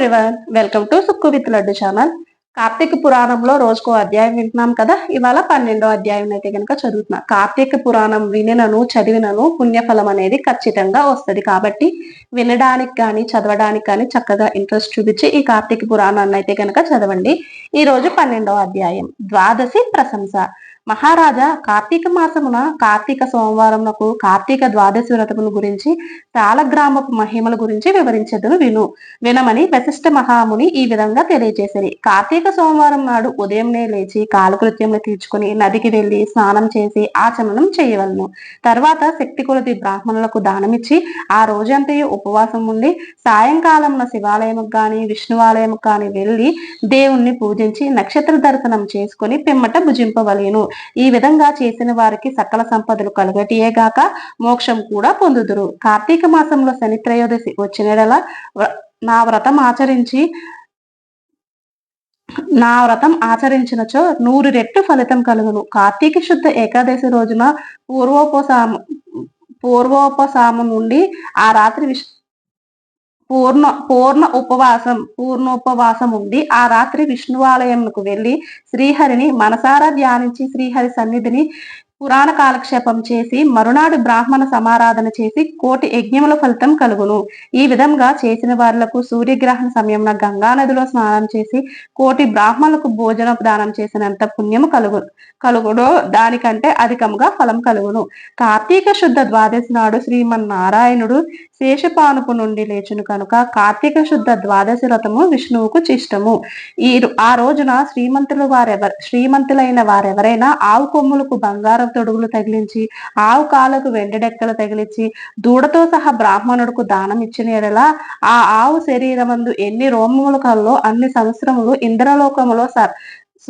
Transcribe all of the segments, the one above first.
Everyone welcome to Sukku with Laddu channel Karthika పురాణంలో రోజుకో అధ్యాయం వింటున్నాం కదా? ఇవాళ పన్నెండో అధ్యాయం అయితే కనుక చదువుతున్నా. కార్తీక పురాణం వినినను చదివినను పుణ్యఫలం అనేది ఖచ్చితంగా వస్తుంది. కాబట్టి వినడానికి కానీ చదవడానికి కానీ చక్కగా ఇంట్రెస్ట్ చూపించి ఈ కార్తీక పురాణాన్ని అయితే కనుక చదవండి. ఈ రోజు పన్నెండో అధ్యాయం. ద్వాదశి ప్రశంస. మహారాజా కార్తీక మాసమున కార్తీక సోమవారమునకు కార్తీక ద్వాదశి వ్రతమును గురించి తాళగ్రామపు మహిమల గురించి వివరించదును విను. వినమని వశిష్ఠ మహాముని ఈ విధంగా తెలియజేసిరి. కార్తీక సోమవారం నాడు ఉదయంనే లేచి కాలకృత్యములు తీర్చుకుని నదికి వెళ్ళి స్నానం చేసి ఆచమనం చేయవలను. తర్వాత శక్తి కొలది బ్రాహ్మణులకు దానమిచ్చి ఆ రోజంతయు ఉపవాసం ఉండి సాయంకాలమున శివాలయముకు గాని విష్ణువాలయముకు గాని వెళ్ళి దేవుణ్ణి పూజించి నక్షత్ర దర్శనం చేసుకుని పిమ్మట భుజింపవలేను. ఈ విధంగా చేసిన వారికి సకల సంపదలు కలుగటియేగాక మోక్షం కూడా పొందుదురు. కార్తీక మాసంలో శని త్రయోదశి వచ్చినడల నా వ్రతం ఆచరించి నా వ్రతం ఆచరించినచో నూరు రెట్టు ఫలితం కలుగును. కార్తీక శుద్ధ ఏకాదశి రోజున పూర్వోపసామ పూర్వోపసామం నుండి ఆ రాత్రి విష్ పూర్ణ పూర్ణ ఉపవాసం పూర్ణోపవాసం ఉండి ఆ రాత్రి విష్ణువాలయంకు వెళ్ళి శ్రీహరిని మనసారా ధ్యానించి శ్రీహరి సన్నిధిని పురాణ కాలక్షేపం చేసి మరునాడు బ్రాహ్మణ సమారాధన చేసి కోటి యజ్ఞముల ఫలితం కలుగును. ఈ విధంగా చేసిన వారులకు సూర్యగ్రహణ సమయంలో గంగా నదిలో స్నానం చేసి కోటి బ్రాహ్మణులకు భోజన దానం చేసినంత పుణ్యము కలుగు కలుగుడో దానికంటే అధికముగా ఫలం కలుగును. కార్తీక శుద్ధ ద్వాదశి నాడు శ్రీమన్నారాయణుడు శేషపానుపు నుండి లేచును కనుక కార్తీక శుద్ధ ద్వాదశి వ్రతము విష్ణువుకు చిష్టము. ఈ ఆ రోజున శ్రీమంతులు వారెవరు శ్రీమంతులైన వారెవరైనా ఆవు కొమ్ములకు బంగారం తొడుగులు తగిలించి ఆవు కాలకు వెండిడెక్కలు తగిలించి దూడతో సహా బ్రాహ్మణుడుకు దానం ఇచ్చిన ఎడల ఆ ఆవు శరీరమందు ఎన్ని రోమములు కల్లో అన్ని సంవత్సరములు ఇంద్రలోకములో సర్.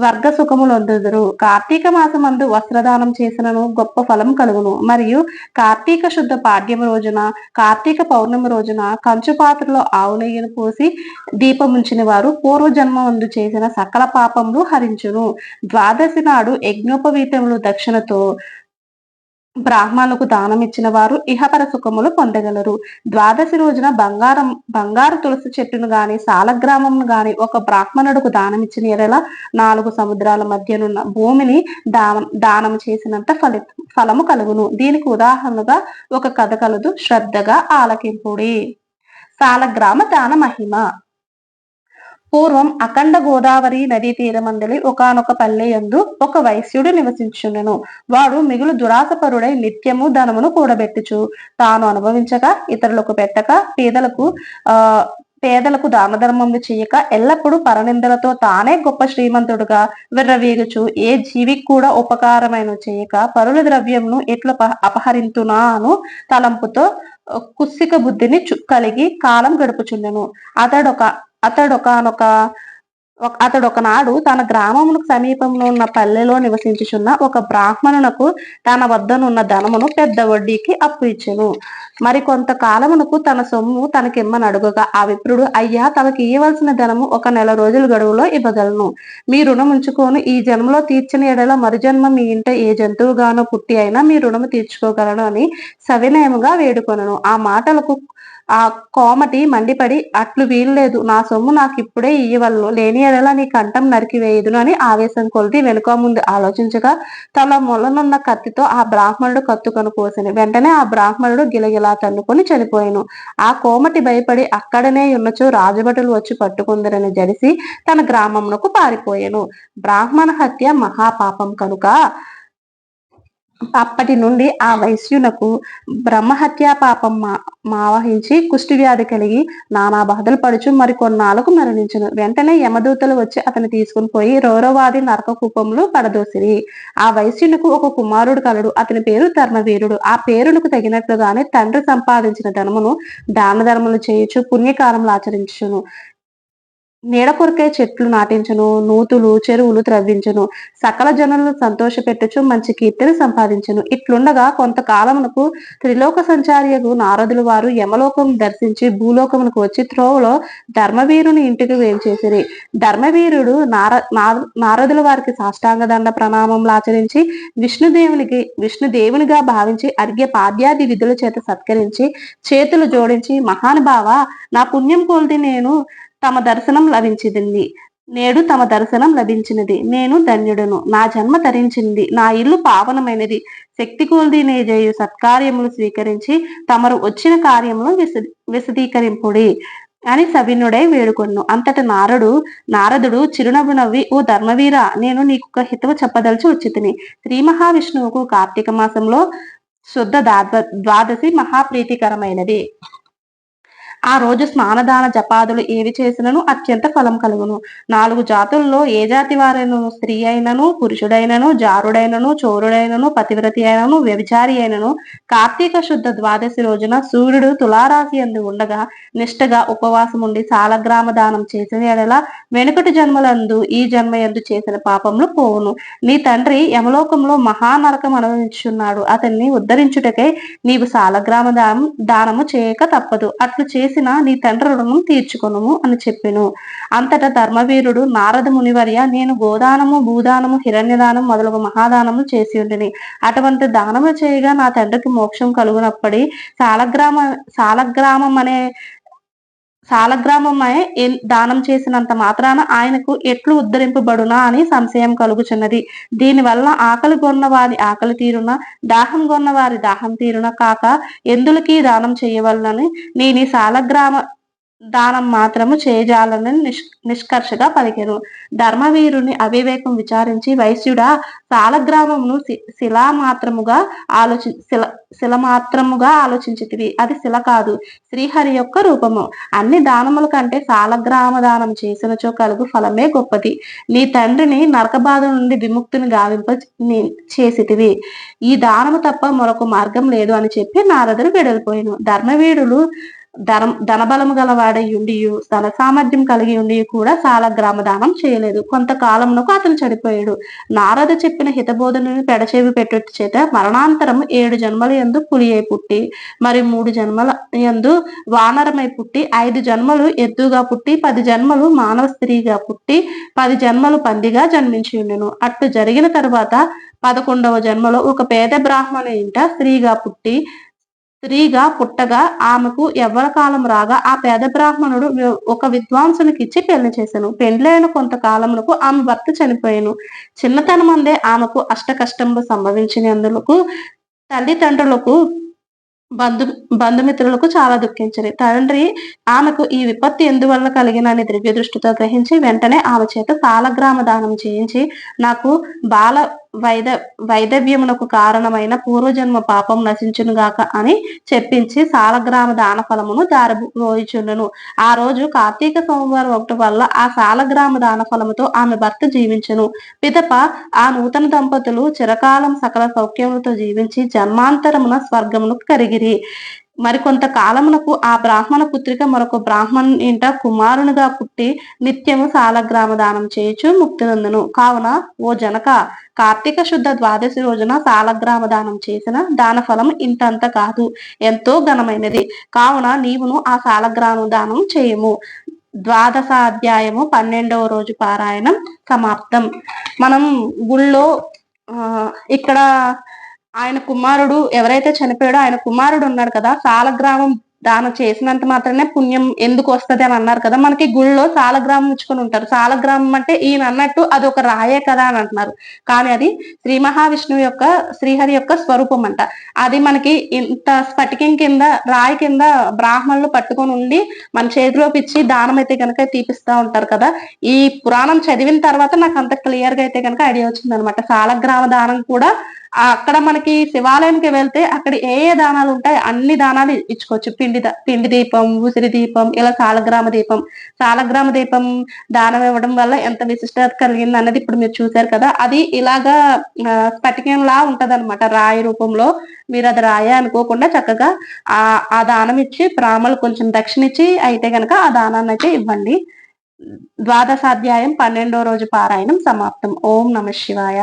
స్వర్గ సుఖములొందుదురు. కార్తీక మాసమందు వస్త్రదానం చేసినను గొప్ప ఫలం కలుగును. మరియు కార్తీక శుద్ధ పాడ్యము రోజున కార్తీక పౌర్ణమి రోజున కంచు పాత్రలో ఆవు నెయ్యిని పోసి దీపముంచిన వారు పూర్వజన్మందు చేసిన సకల పాపములు హరించును. ద్వాదశి నాడు యజ్ఞోపవీతములు దక్షిణతో బ్రాహ్మణులకు దానం ఇచ్చిన వారు ఇహపర సుఖములు పొందగలరు. ద్వాదశి రోజున బంగారం బంగారు తులసి చెట్టును గాని సాలగ్రామం గాని ఒక బ్రాహ్మణుడుకు దానం ఇచ్చిన ఎడల నాలుగు సముద్రాల మధ్యనున్న భూమిని దానం దానం చేసినంత ఫలి ఫలము కలుగును. దీనికి ఉదాహరణగా ఒక కథ కలదు. శ్రద్ధగా ఆలకింపుడి. సాలగ్రామ దాన మహిమ. పూర్వం అఖండ గోదావరి నదీ తీరమందలి ఒకనొక పల్లె యందు ఒక వైశ్యుడు నివసించుండెను. వాడు మిగులు దురాసపరుడై నిత్యము ధనమును కూడబెట్టుచు. తాను అనుభవించక ఇతరులకు పెట్టక పేదలకు ఆ పేదలకు దాన ధర్మములు చేయక ఎల్లప్పుడూ పరనిందలతో తానే గొప్ప శ్రీమంతుడుగా విర్రవీగుచు. ఏ జీవికి కూడా ఉపకారమైన చేయక పరుల ద్రవ్యంను ఎట్లా అపహరింతునాను తలంపుతో కుస్సిక బుద్ధిని కలిగి కాలం గడుపుచుండెను. అతడొక అతడు ఒకనొక అతడు ఒకనాడు తన గ్రామమునకు సమీపంలో ఉన్న పల్లెలో నివసించుచున్న ఒక బ్రాహ్మణునకు తన వద్దనున్న ధనమును పెద్ద వడ్డీకి అప్పు ఇచ్చెను. మరి కొంతకాలమునకు తన సొమ్ము తనకిమ్మని అడుగగా ఆ విప్రుడు అయ్యా తనకి ఇవ్వవలసిన ధనము ఒక నెల రోజుల గడువులో ఇవ్వగలను. మీ రుణం ఉంచుకొని. ఈ జన్మలో తీర్చిన ఎడల మరుజన్మ మీ ఇంట ఏ జంతువుగానో పుట్టి అయినా మీ రుణము తీర్చుకోగలను అని సవినయముగా వేడుకొనను. ఆ మాటలకు ఆ కోమటి మండిపడి అట్లు వీల్లేదు. నా సొమ్ము నాకు ఇప్పుడే ఇయ్యవలను. లేని ఎడలా నీ కంఠం నరికివేయదును అని ఆవేశం కొలిది వెనుక ముందు ఆలోచించగా తల మొలనున్న కత్తితో ఆ బ్రాహ్మణుడు కత్తుకొని కోసిన. వెంటనే ఆ బ్రాహ్మణుడు గిలగిలా తన్నుకొని చనిపోయాను. ఆ కోమటి భయపడి అక్కడనే ఉన్నచో రాజభటులు వచ్చి పట్టుకుందరని జరిసి తన గ్రామమునకు పారిపోయాను. బ్రాహ్మణ హత్య మహాపాపం కనుక. అప్పటి నుండి ఆ వైశ్యునకు బ్రహ్మహత్యా పాపం ఆవహించి మావహించి కుష్టి వ్యాధి కలిగి నానా బాధలు పడుచు మరి కొన్నాళ్ళకు మరణించును. వెంటనే యమదూతలు వచ్చి అతను తీసుకుని పోయి రౌరవాది నరక కూపంలో పడదోసిరి. ఆ వైశ్యునకు ఒక కుమారుడు కలడు. అతని పేరు ధర్మవీరుడు. ఆ పేరునకు తగినట్లుగానే తండ్రి సంపాదించిన ధనమును దాన ధర్మలు చేయొచ్చు పుణ్యకాలంలో ఆచరించును నీడ కొరకే చెట్లు నాటించును నూతులు చెరువులు త్రవ్వించును. సకల జనులను సంతోషపెట్టుచు మంచి కీర్తిని సంపాదించును. ఇట్లుండగా కొంతకాలమునకు త్రిలోక సంచారియకు నారదులు వారు యమలోకం దర్శించి భూలోకమునకు వచ్చి త్రోవలో ధర్మవీరుని ఇంటికి వేంచేసిరి. ధర్మవీరుడు నార నారదుల వారికి సాష్టాంగ దండ ప్రణామములు ఆచరించి విష్ణుదేవునికి విష్ణుదేవునిగా భావించి అర్ఘ్య పాద్యాది విధుల చేత సత్కరించి చేతులు జోడించి మహానుభావ నా పుణ్యం కొలిది నేను తమ దర్శనం లభించింది నేడు తమ దర్శనం లభించినది. నేను ధన్యుడును. నా జన్మ తరించింది. నా ఇల్లు పావనమైనది. శక్తి కొలిది నేజేయు సత్కార్యములు స్వీకరించి తమరు వచ్చిన కార్యములు విశ విశదీకరింపుడి అని సవినుడై వేడుకొన్ను. అంతట నారడు నారదుడు చిరునవ్వు నవ్వి ఓ ధర్మవీర నేను నీకు ఒక హితవు చెప్పదలిచి వచ్చితిని. శ్రీ మహావిష్ణువుకు కార్తీక మాసంలో శుద్ధ ద్వాదశి మహాప్రీతికరమైనది. ఆ రోజు స్నానదాన జపాదులు ఏవి చేసినను అత్యంత ఫలం కలుగును. నాలుగు జాతుల్లో ఏ జాతి వారైనను? స్త్రీ అయినను పురుషుడైనను జారుడైనను చోరుడైనను పతివ్రతి అయినను వ్యభిచారి అయినను. కార్తీక శుద్ధ ద్వాదశి రోజున సూర్యుడు తులారాశి అందు ఉండగా నిష్టగా ఉపవాసం ఉండి సాలగ్రామ దానం చేసిన ఎడల వెనుకటి జన్మలందు ఈ జన్మ ఎందు చేసిన పాపములు పోవును. నీ తండ్రి యమలోకంలో మహానరకం అనుభవించున్నాడు అతన్ని ఉద్ధరించుటకై నీవు సాలగ్రామ దానం దానము చేయక తప్పదు. అట్లు చేసి చేసిన నీ తండ్రి రుణం తీర్చుకొనుము అని చెప్పెను. అంతటా ధర్మవీరుడు నారద మునివర్య నేను గోదానము భూదానము హిరణ్యదానం మొదలగు మహాదానము చేసి ఉండిని. అటువంటి దానము చేయగా నా తండ్రికి మోక్షం కలుగునప్పటి సాలగ్రామ సాలగ్రామం అనే సాలగ్రామమే దానం చేసినంత మాత్రాన ఆయనకు ఎట్లు ఉద్ధరింపబడునా అని సంశయం కలుగుచున్నది. దీనివల్ల ఆకలి కొన్న వారి ఆకలి తీరున దాహం కొన్న వారి దాహం తీరున కాక ఎందులకి దానం చేయవలనని నేను శాలగ్రామ సాలగ్రామ దానం మాత్రము చేయజాలని నిష్ నిష్కర్షగా పలికెను. ధర్మవీరుని అవివేకం విచారించి వైశ్యుడా సాలగ్రామమును శిలా మాత్రముగా ఆలోచి శిల శిల మాత్రముగా ఆలోచించితివి. అది శిల కాదు శ్రీహరి యొక్క రూపము. అన్ని దానముల కంటే సాలగ్రామ దానం చేసినచో కలుగు ఫలమే గొప్పది. నీ తండ్రిని నరకబాధ నుండి విముక్తిని గావింప చేసితివి. ఈ దానము తప్ప మరొక మార్గం లేదు అని చెప్పి నారదుడు వెడలిపోయాను. ధర్మవీరులు ధన ధనబలము గలవాడై ఉండి ధన సామర్థ్యం కలిగి ఉండి కూడా చాలా గ్రామదానం చేయలేదు. కొంతకాలంలో అతను చనిపోయాడు. నారద చెప్పిన హితబోధనని పెడచేవి పెట్టు చేత మరణాంతరం ఏడు జన్మల ఎందు పులి అయి పుట్టి మరి మూడు జన్మల ఎందు వానరమై పుట్టి ఐదు జన్మలు ఎద్దుగా పుట్టి పది జన్మలు మానవ స్త్రీగా పుట్టి పది జన్మలు పందిగా జన్మించి ఉండెను. అట్లు జరిగిన తర్వాత పదకొండవ జన్మలో ఒక పేద బ్రాహ్మణు ఇంట స్త్రీగా పుట్టి స్త్రీగా పుట్టగా ఆమెకు ఎవర కాలం రాగా ఆ పేద బ్రాహ్మణుడు ఒక విద్వాంసునికి ఇచ్చి పెళ్ళి చేశాను పెండ్లైన కొంతకాలములకు ఆమె భర్త చనిపోయాను. చిన్నతనమందే ఆమెకు అష్ట సంభవించినందులకు తల్లిదండ్రులకు బంధు బంధుమిత్రులకు చాలా దుఃఖించింది తండ్రి ఆమెకు ఈ విపత్తి ఎందువల్ల కలిగినని దివ్య దృష్టితో గ్రహించి వెంటనే ఆమె చేత సాలగ్రామ దానం చేయించి నాకు బాల వైద వైదవ్యమునకు కారణమైన పూర్వజన్మ పాపం నశించునుగాక అని చెప్పించి సాలగ్రామ దాన ఫలమును దారబోయిచుండును. ఆ రోజు కార్తీక సోమవారం ఒకటి వల్ల ఆ సాలగ్రామ దాన ఫలముతో ఆమె భర్త జీవించును. పిదప ఆ నూతన దంపతులు చిరకాలం సకల సౌఖ్యములతో జీవించి జన్మాంతరమున స్వర్గమును కరిగిరి. మరికొంత కాలమునకు ఆ బ్రాహ్మణ పుత్రిక మరొక బ్రాహ్మణ్ ఇంట కుమారునిగా పుట్టి నిత్యము సాలగ్రామ దానం చేయుచు ముక్తినందును కావున ఓ జనక కార్తీక శుద్ధ ద్వాదశి రోజున సాలగ్రామ దానం చేసిన దాన ఫలం ఇంతంత కాదు ఎంతో ఘనమైనది. కావున నీవును ఆ సాలగ్రామ దానం చేయము. ద్వాదశాధ్యాయము పన్నెండవ రోజు పారాయణం సమాప్తం. మనం గుళ్ళో ఇక్కడ ఆయన కుమారుడు ఎవరైతే చనిపోయాడో ఆయన కుమారుడు ఉన్నాడు కదా సాలగ్రామం దానం చేసినంత మాత్రమే పుణ్యం ఎందుకు వస్తుంది అని అన్నారు కదా. మనకి గుళ్ళో సాలగ్రామం ఇచ్చుకొని ఉంటారు. సాలగ్రామం అంటే ఈయన అన్నట్టు అది ఒక రాయే కదా అని అంటున్నారు. కానీ అది శ్రీ మహావిష్ణువు యొక్క శ్రీహరి యొక్క స్వరూపం అంట. అది మనకి ఇంత స్ఫటికం కింద రాయి కింద బ్రాహ్మణులు పట్టుకొని ఉండి మన చేతిలో పిచ్చి దానం అయితే కనుక తీపిస్తా ఉంటారు కదా. ఈ పురాణం చదివిన తర్వాత నాకు అంత క్లియర్గా అయితే కనుక ఐడియా వచ్చింది అనమాట సాలగ్రామ దానం కూడా అక్కడ మనకి శివాలయానికి వెళ్తే అక్కడ ఏ ఏ దానాలు ఉంటాయి అన్ని దానాలు ఇచ్చుకోవచ్చు. పిండి పిండి దీపం ఉసిరి దీపం ఇలా సాలగ్రామ దీపం. సాలగ్రామ దీపం దానం ఇవ్వడం వల్ల ఎంత విశిష్టత కలిగింది అన్నది ఇప్పుడు మీరు చూసారు కదా. అది ఇలాగా స్ఫటికంలా ఉంటది అనమాట రాయి రూపంలో. మీరు అది రాయ అనుకోకుండా చక్కగా ఆ ఆ దానం ఇచ్చి బ్రాహ్మణులు కొంచెం దక్షిణ ఇచ్చి అయితే గనక ఆ దానాన్ని అయితే ఇవ్వండి. ద్వాదశాధ్యాయం పన్నెండో రోజు పారాయణం సమాప్తం. ఓం నమ శివాయ.